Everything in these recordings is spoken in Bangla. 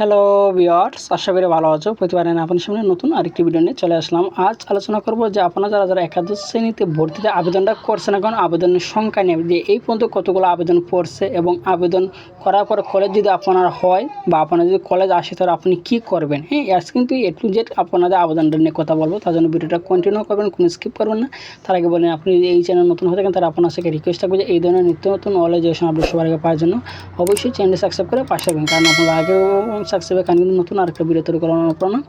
হ্যালো বিয়ার্স আশা করি ভালো আছো। প্রতিবারের আপনার সামনে নতুন আরেকটি ভিডিও নিয়ে চলে আসলাম। আজ আলোচনা করব যে আপনারা যারা যারা একাদশ শ্রেণীতে ভর্তিতে আবেদনটা করছেন এখন আবেদনের সংখ্যা নিয়ে। যে এই পর্যন্ত কতগুলো আবেদন পড়ছে এবং আবেদন করার পরে কলেজ যদি আপনার হয় বা আপনার যদি কলেজ আসে, তাহলে আপনি কি করবেন? হ্যাঁ আজ কিন্তু এ টু জেড আপনাদের আবেদনটা নিয়ে কথা বলব। তার জন্য ভিডিওটা কন্টিনিউ করবেন, কোনো স্কিপ করবেন না। তার আগে বলেন আপনি যদি এই চ্যানেল নতুন হয়ে থাকেন, তাহলে আপনার সাথে রিকোয়েস্ট থাকবে যে এই ধরনের নিত্য নতুন নলেজ আপডেট সবার আগে পাওয়ার জন্য অবশ্যই চ্যানেলটি সাবস্ক্রাইব করে পাশে থাকবেন। কারণ আপনারা আগেও সাবস্ক্রাইবের, কারণ কিন্তু নতুন আরেকটা ভিডিও তৈরি করার অনুপ্রেরণা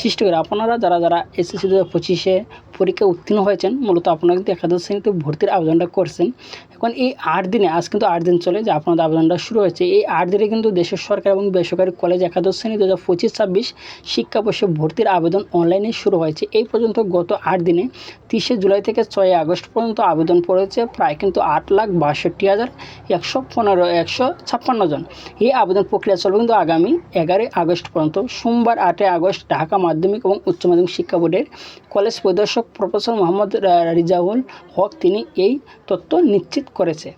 সৃষ্টি করে। আপনারা যারা যারা এসএসসি দু হাজার পঁচিশে পরীক্ষা উত্তীর্ণ হয়েছেন। মূলত আপনারা কিন্তু একাদশ শ্রেণীতে ভর্তির আবেদনটা করছেন। এখন এই আট দিনে, আজ কিন্তু আট দিন চলে যে আপনাদের আবেদনটা শুরু হয়েছে। এই আট দিনে কিন্তু দেশের সরকার এবং বেসরকারি কলেজ, একাদশ শ্রেণি দু হাজার পঁচিশ, ছাব্বিশ শিক্ষাবর্ষে ভর্তির আবেদন অনলাইনে শুরু হয়েছে। এই পর্যন্ত গত আট দিনে তিরিশে জুলাই থেকে ছয় আগস্ট পর্যন্ত আবেদন পড়েছে প্রায় কিন্তু আট লাখ বাষট্টি হাজার একশো পনেরো, একশো ছাপ্পান্ন জন। এই আবেদন প্রক্রিয়া চলবে কিন্তু আগামী এগারোই আগস্ট পর্যন্ত। সোমবার আটই আগস্ট ঢাকা মাধ্যমিক এবং উচ্চ মাধ্যমিক শিক্ষা বোর্ডের কলেজ পরিদর্শক প্রফেসর মোহাম্মদ রিজাউল হক তিনি এই তথ্য নিশ্চিত করেছে।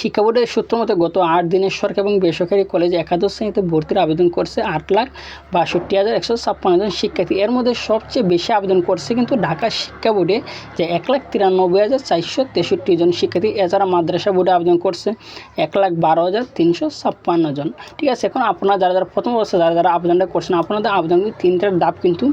শিক্ষা বোর্ডের সূত্র মতে, গত আট দিনে সরকারি এবং বেসরকারি কলেজে একাদশ শ্রেণীতে ভর্তির আবেদন করছে আট লাখ বাষট্টি হাজার একশো ছাপ্পান্ন জন শিক্ষার্থী। এর মধ্যে সবচেয়ে বেশি আবেদন করছে কিন্তু ঢাকা শিক্ষা বোর্ডে যে এক লাখ তিরানব্বই হাজার চারশো তেষট্টি জন শিক্ষার্থী, এছাড়া মাদ্রাসা বোর্ডে আবেদন করছে এক লাখ বারো হাজার তিনশো ছাপ্পান্ন জন। ঠিক আছে, এখন আপনারা যারা যারা প্রথম অবস্থায় যারা যারা আবেদনটা করছেন, আপনাদের আবেদন তিনটার ধাপ কিন্তু,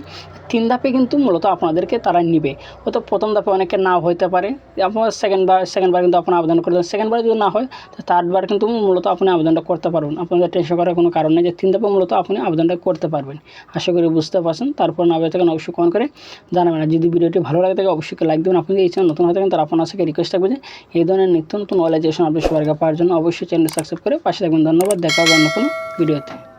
তিন ধাপে কিন্তু মূলত আপনাদেরকে তারা নিবে। হয়তো প্রথম ধাপে অনেকে নাও হইতে পারে, আপনার সেকেন্ড বার সেকেন্ড বার কিন্তু আপনার আবেদন করতে সেকেন্ড বার যদি না হয়, তো থার্ডবার কিন্তু মূলত আপনি আবেদনটা করতে পারবেন। আপনাদের টেনশন করার কোনো কারণ নেই, যে তিন দফা মূলত আপনি আবেদনটা করতে পারবেন। আশা করি বুঝতে পারছেন। তারপর না হয়ে থাকেন অবশ্যই কমেন্ট করে জানাবেন। আর যদি ভিডিওটি ভালো লাগে থাকে অবশ্যই লাইক দেবেন। আপনি এই চ্যানেল নতুন হয়ে থাকেন তার আপনার সাথে রিকোয়েস্ট থাকবে যে এই ধরনের নিত্য নতুন অলাইজেশন আপনি সবার পাওয়ার জন্য অবশ্যই চ্যানেল সাবস্ক্রাইব করে পাশে থাকবেন। ধন্যবাদ। দেখা হবে অন্য কোনো ভিডিওতে।